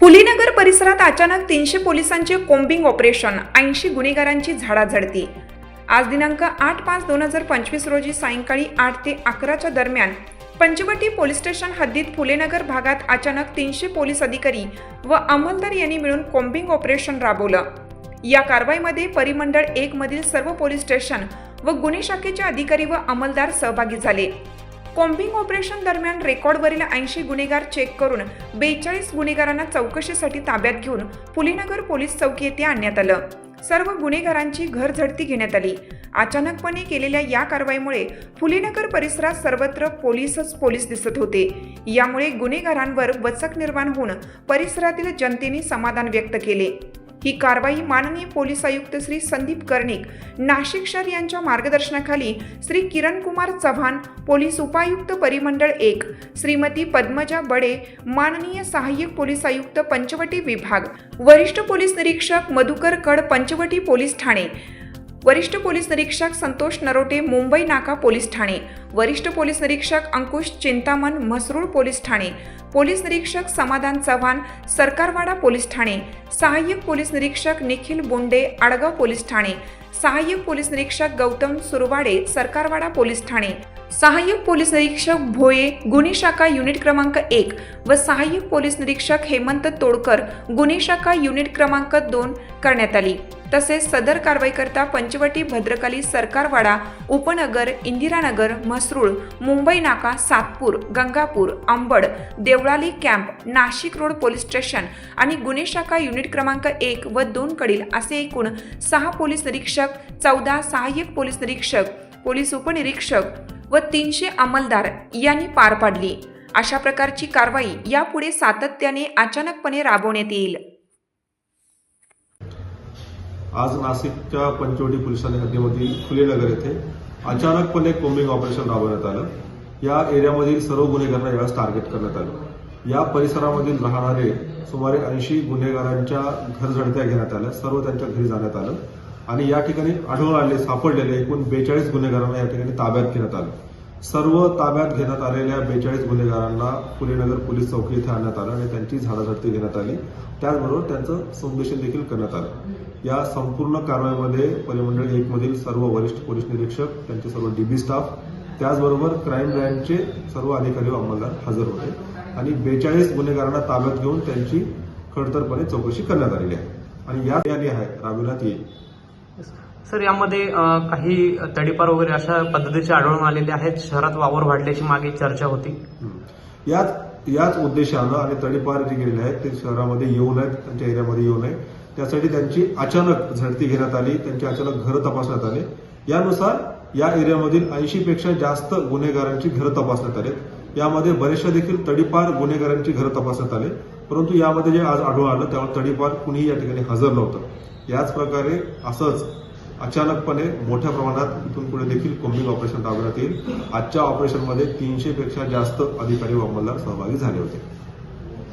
फुलीनगर परिसरात अचानक तीनशे पोलिसांचे कोम्बिंग ऑपरेशन ऐंशी गुन्हेगारांची झाडाझडती. आज दिनांक आठ पाच दोन हजार पंचवीस रोजी सायंकाळी आठ ते अकराच्या दरम्यान पंचवटी पोलीस स्टेशन हद्दीत फुलेनगर भागात अचानक तीनशे पोलीस अधिकारी व अंमलदार यांनी मिळून कोम्बिंग ऑपरेशन राबवलं. या कारवाईमध्ये परिमंडळ एक मधील सर्व पोलीस स्टेशन व गुन्हे शाखेचे अधिकारी व अंमलदार सहभागी झाले. कोम्बिंग ऑपरेशन दरम्यान रेकॉर्डवरील ऐंशी गुन्हेगार चेक करून बेचाळीस गुन्हेगारांना चौकशीसाठी ताब्यात घेऊन पुलीनगर पोलीस चौकी येथे आणण्यात आलं. सर्व गुन्हेगारांची घर झडती घेण्यात आली. अचानकपणे केलेल्या या कारवाईमुळे फुलेनगर परिसरात सर्वत्र पोलीसच पोलीस दिसत होते. यामुळे गुन्हेगारांवर वचक निर्माण होऊन परिसरातील जनतेने समाधान व्यक्त केले. ही कारवाई माननीय पोलीस आयुक्त श्री संदीप कर्णिक नाशिक शहर यांच्या मार्गदर्शनाखाली श्री किरण कुमार चव्हाण पोलीस उपायुक्त परिमंडळ एक श्रीमती पद्मजा बडे माननीय सहाय्यक पोलीस आयुक्त पंचवटी विभाग वरिष्ठ पोलीस निरीक्षक मधुकर कड पंचवटी पोलीस ठाणे वरिष्ठ पोलीस निरीक्षक संतोष नरोटे मुंबई नाका पोलीस ठाणे वरिष्ठ पोलीस निरीक्षक अंकुश चिंतामण म्हसरूळ पोलीस ठाणे. पोलीस निरीक्षक समाधान चव्हाण सरकारवाडा पोलीस ठाणे. सहाय्यक पोलीस निरीक्षक निखिल बोंडे आडगाव पोलीस ठाणे. सहाय्यक पोलीस निरीक्षक गौतम सुरवाडे सरकारवाडा पोलीस ठाणे. सहाय्यक पोलीस निरीक्षक भोये गुन्हे शाखा युनिट क्रमांक एक व सहाय्यक पोलीस निरीक्षक हेमंत तोडकर गुन्हे शाखा युनिट क्रमांक दोन करण्यात आली. तसेच सदर कारवाईकरता पंचवटी भद्रकाली सरकारवाडा उपनगर Indiranagar Mhasrul Mumbai Naka Satpur Gangapur Ambad Deolali camp Nashik road police station आणि गुन्हे शाखा युनिट क्रमांक एक व दोन कडील असे एकूण सहा पोलीस निरीक्षक चौदा सहाय्यक पोलीस निरीक्षक पोलीस उपनिरीक्षक व तीनशे अंमलदार यांनी पार पाडली. अशा प्रकारची कारवाई यापुढे सातत्याने अचानकपणे राबवण्यात येईल. आज नाशिकच्या पंचवटी पोलीस ठाणे हद्दीमधील फुलेनगर येथे अचानकपणे कोम्बिंग ऑपरेशन राबवण्यात आलं. या एरियामधील सर्व गुन्हेगारांना यावेळेस टार्गेट करण्यात आलं. या परिसरामधील राहणारे सुमारे ऐंशी गुन्हेगारांच्या घरझडत्या घेण्यात आल्या. सर्व त्यांच्या घरी जाण्यात आलं. आणि या ठिकाणी आढळून आले सापडलेले एकूण बेचाळीस गुन्हेगारांना या ठिकाणी ताब्यात घेण्यात आलं. सर्व ताब्यात घेण्यात आलेल्या बेचाळीस गुन्हेगारांना पुणेनगर पोलीस चौकी इथे आणण्यात आलं आणि त्यांची झाडाझडती घेण्यात आली. त्याचबरोबर त्यांचं संदेशन देखील करण्यात आलं. या संपूर्ण कारवाईमध्ये परिमंडळ एक मधील सर्व वरिष्ठ पोलीस निरीक्षक त्यांचे सर्व डीबी स्टाफ त्याचबरोबर क्राईम ब्रँचचे सर्व अधिकारी व अंमलदार हजर होते. आणि बेचाळीस गुन्हेगारांना ताब्यात घेऊन त्यांची खडतरपणे चौकशी करण्यात आलेली आहे. आणि या तयारी आहे. राबविण्यात येईल. सर यामध्ये काही तडीपार वगैरे अशा पद्धतीचे आढळून आलेले आहेत? शहरात वावर वाढल्याची मागे चर्चा होती. याच याच उद्देशानं आणि तडीपार जे गेलेले आहेत ते शहरामध्ये येऊ नयेत त्यांच्या एरियामध्ये येऊ नये त्यासाठी त्यांची अचानक झडती घेण्यात आली त्यांची अचानक घरं तपासण्यात आले. यानुसार या एरियामधील ऐंशी पेक्षा जास्त गुन्हेगारांची घरं तपासण्यात आले यामध्ये बरेचशा देखील तडीपार गुन्हेगारांची घरं तपासण्यात आले परंतु यामध्ये जे आज आढळून आलं त्यावर तडीपार कुणीही या ठिकाणी हजर नव्हतं. याच प्रकारे असंच अचानकपणे मोठ्या प्रमाणात इथून पुढे देखील कोम्बिंग ऑपरेशन राबवण्यात येईल. आजच्या ऑपरेशनमध्ये तीनशे पेक्षा जास्त अधिकारी व अंमलदार सहभागी झाले होते.